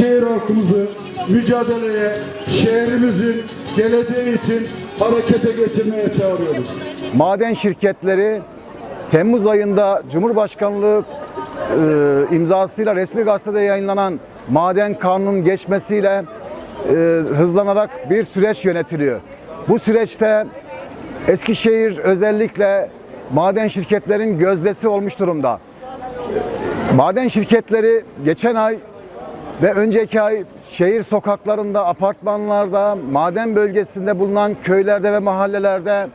Eskişehir halkımızı mücadeleye, şehrimizin geleceği için harekete geçirmeye çağırıyoruz. Maden şirketleri Temmuz ayında Cumhurbaşkanlığı e, imzasıyla resmi gazetede yayınlanan maden kanunun geçmesiyle e, hızlanarak bir süreç yönetiliyor. Bu süreçte Eskişehir özellikle maden şirketlerin gözdesi olmuş durumda. Maden şirketleri geçen ay ve önceki ay şehir sokaklarında, apartmanlarda, maden bölgesinde bulunan köylerde ve mahallelerde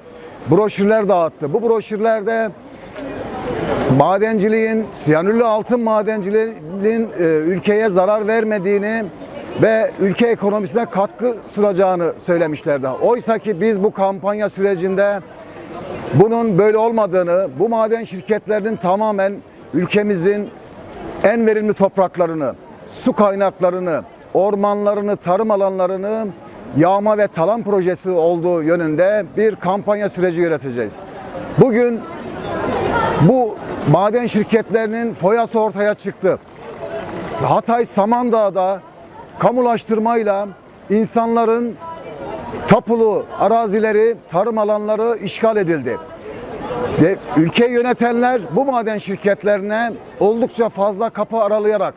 broşürler dağıttı. Bu broşürlerde madenciliğin, siyanürlü altın madenciliğin e, ülkeye zarar vermediğini ve ülke ekonomisine katkı sunacağını söylemişlerdi. Oysa ki biz bu kampanya sürecinde bunun böyle olmadığını, bu maden şirketlerinin tamamen ülkemizin en verimli topraklarını, su kaynaklarını, ormanlarını, tarım alanlarını yağma ve talan projesi olduğu yönünde bir kampanya süreci yöneteceğiz. Bugün bu maden şirketlerinin foyası ortaya çıktı. Hatay Samandağ'da kamulaştırmayla insanların tapulu arazileri, tarım alanları işgal edildi. De, ülkeyi yönetenler bu maden şirketlerine oldukça fazla kapı aralayarak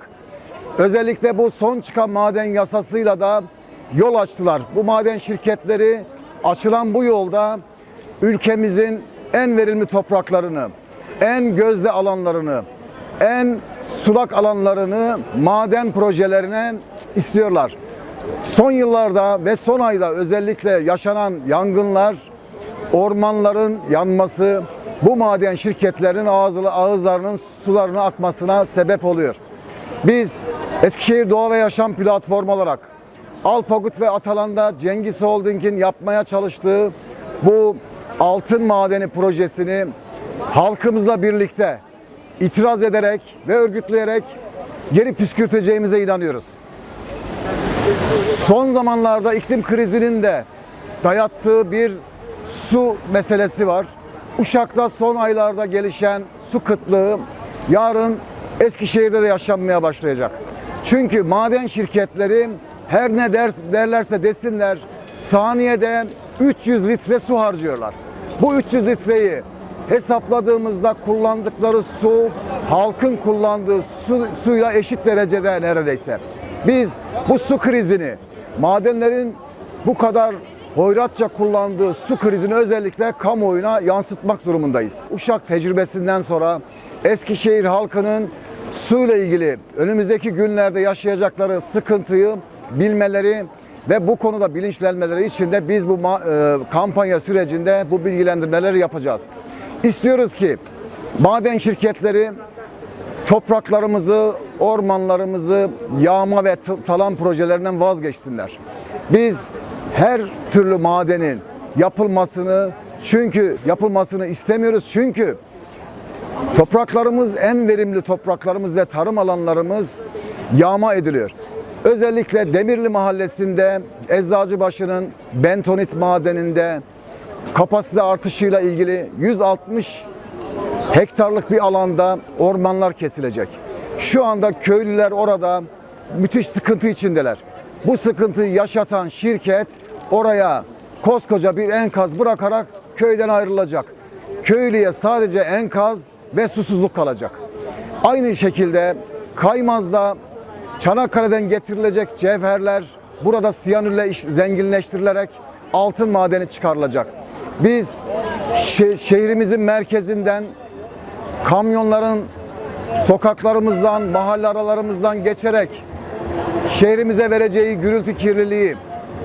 özellikle bu son çıkan maden yasasıyla da yol açtılar. Bu maden şirketleri açılan bu yolda ülkemizin en verimli topraklarını, en gözde alanlarını, en sulak alanlarını maden projelerine istiyorlar. Son yıllarda ve son ayda özellikle yaşanan yangınlar, ormanların yanması bu maden şirketlerin ağzı, ağızlarının sularına akmasına sebep oluyor. Biz Eskişehir Doğa ve Yaşam Platformu olarak Alpagut ve Atalan'da Cengiz Holding'in yapmaya çalıştığı bu altın madeni projesini halkımızla birlikte itiraz ederek ve örgütleyerek geri püskürteceğimize inanıyoruz. Son zamanlarda iklim krizinin de dayattığı bir su meselesi var. Uşak'ta son aylarda gelişen su kıtlığı yarın Eskişehir'de de yaşanmaya başlayacak. Çünkü maden şirketleri her ne der, derlerse desinler saniyede 300 litre su harcıyorlar. Bu 300 litreyi hesapladığımızda kullandıkları su halkın kullandığı su, suyla eşit derecede neredeyse. Biz bu su krizini madenlerin bu kadar hoyratça kullandığı su krizini özellikle kamuoyuna yansıtmak durumundayız. Uşak tecrübesinden sonra Eskişehir halkının suyla ilgili önümüzdeki günlerde yaşayacakları sıkıntıyı bilmeleri ve bu konuda bilinçlenmeleri için de biz bu e, kampanya sürecinde bu bilgilendirmeleri yapacağız. İstiyoruz ki maden şirketleri topraklarımızı, ormanlarımızı yağma ve talan projelerinden vazgeçsinler. Biz her türlü madenin yapılmasını çünkü yapılmasını istemiyoruz çünkü topraklarımız en verimli topraklarımız ve tarım alanlarımız yağma ediliyor. Özellikle Demirli Mahallesi'nde Eczacıbaşı'nın bentonit madeninde kapasite artışıyla ilgili 160 hektarlık bir alanda ormanlar kesilecek. Şu anda köylüler orada müthiş sıkıntı içindeler. Bu sıkıntıyı yaşatan şirket oraya koskoca bir enkaz bırakarak köyden ayrılacak. Köylüye sadece enkaz ve susuzluk kalacak. Aynı şekilde Kaymaz'da Çanakkale'den getirilecek cevherler burada siyanürle zenginleştirilerek altın madeni çıkarılacak. Biz şe- şehrimizin merkezinden kamyonların sokaklarımızdan, mahalle aralarımızdan geçerek şehrimize vereceği gürültü kirliliği,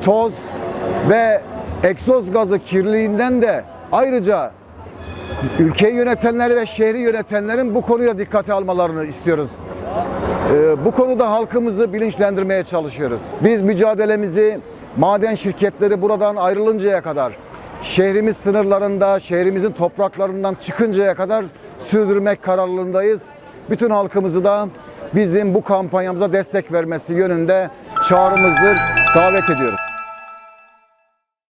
toz ve egzoz gazı kirliliğinden de ayrıca ülkeyi yönetenler ve şehri yönetenlerin bu konuya dikkate almalarını istiyoruz. Ee, bu konuda halkımızı bilinçlendirmeye çalışıyoruz. Biz mücadelemizi maden şirketleri buradan ayrılıncaya kadar, şehrimiz sınırlarında, şehrimizin topraklarından çıkıncaya kadar sürdürmek kararlılığındayız. Bütün halkımızı da bizim bu kampanyamıza destek vermesi yönünde çağrımızdır, davet ediyoruz.